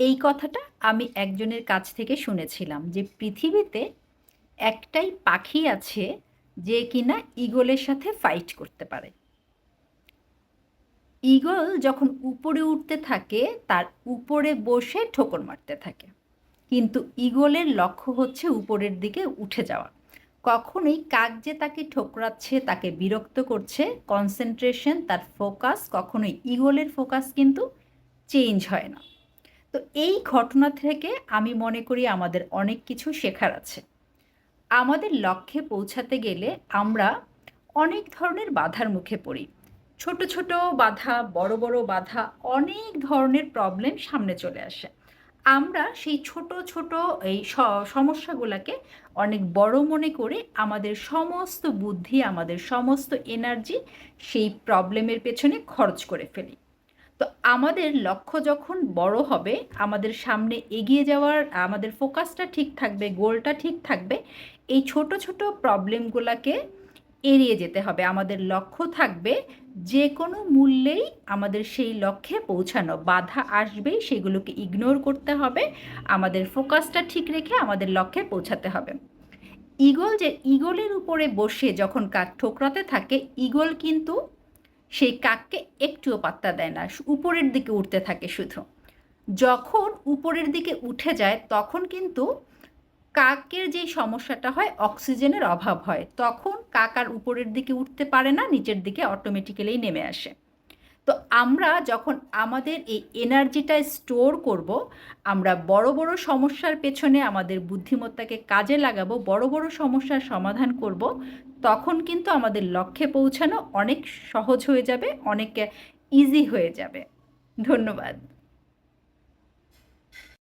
এই কথাটা আমি একজনের কাছ থেকে শুনেছিলাম যে পৃথিবীতে একটাই পাখি আছে যে কিনা ঈগলের সাথে ফাইট করতে পারে। ঈগল যখন উপরে উঠতে থাকে, তার উপরে বসে ঠোকর মারতে থাকে। কিন্তু ঈগলের লক্ষ্য হচ্ছে উপরের দিকে উঠে যাওয়া। কখনোই কাক যে তাকে ঠোকরাচ্ছে, তাকে বিরক্ত করছে কনসেন্ট্রেশন তার ফোকাস কখনোই ঈগলের ফোকাস কিন্তু চেঞ্জ হয় না। তো এই ঘটনা থেকে আমি মনে করি আমাদের অনেক কিছু শেখার আছে। আমাদের লক্ষ্যে পৌঁছাতে গেলে আমরা অনেক ধরনের বাধার মুখে পড়ি। ছোট ছোট বাধা, বড় বড় বাধা, অনেক ধরনের প্রবলেম সামনে চলে আসে। আমরা সেই ছোট ছোট এই সমস্যাগুলোকে অনেক বড় মনে করে আমাদের সমস্ত বুদ্ধি, আমাদের সমস্ত এনার্জি সেই প্রবলেমের পেছনে খরচ করে ফেলি। তো আমাদের লক্ষ্য যখন বড় হবে, আমাদের সামনে এগিয়ে যাওয়ার, আমাদের ফোকাসটা ঠিক থাকবে গোলটা ঠিক থাকবে, এই ছোট ছোট প্রবলেমগুলোকে এড়িয়ে যেতে হবে। আমাদের লক্ষ্য থাকবে যে কোনো মূল্যেই আমাদের সেই লক্ষ্যে পৌঁছানো। বাধা আসবেই, সেগুলোকে ইগনোর করতে হবে। আমাদের ফোকাসটা ঠিক রেখে আমাদের লক্ষ্যে পৌঁছাতে হবে। ইগল যে ইগলের উপরে বসে যখন কাক ঠোকরাতে থাকে ইগল কিন্তু সেই কাককে একটুও পাত্তা দেয় না উপরের দিকে উঠতে থাকে শুধু। যখন উপরের দিকে উঠে যায়, তখন কিন্তু কাকের যে সমস্যাটা হয়, অক্সিজেনের অভাব হয়। তখন কাক আর উপরের দিকে উঠতে পারে না, নিচের দিকে অটোমেটিক্যালি নেমে আসে। তো আমরা যখন আমাদের এই এনার্জিটা স্টোর করব, আমরা বড় বড় সমস্যার পেছনে আমাদের বুদ্ধিমত্তাকে কাজে লাগাবো, বড় বড় সমস্যার সমাধান করব, তখন কিন্তু আমাদের লক্ষ্যে পৌঁছানো অনেক সহজ হয়ে যাবে, অনেক ইজি হয়ে যাবে। ধন্যবাদ।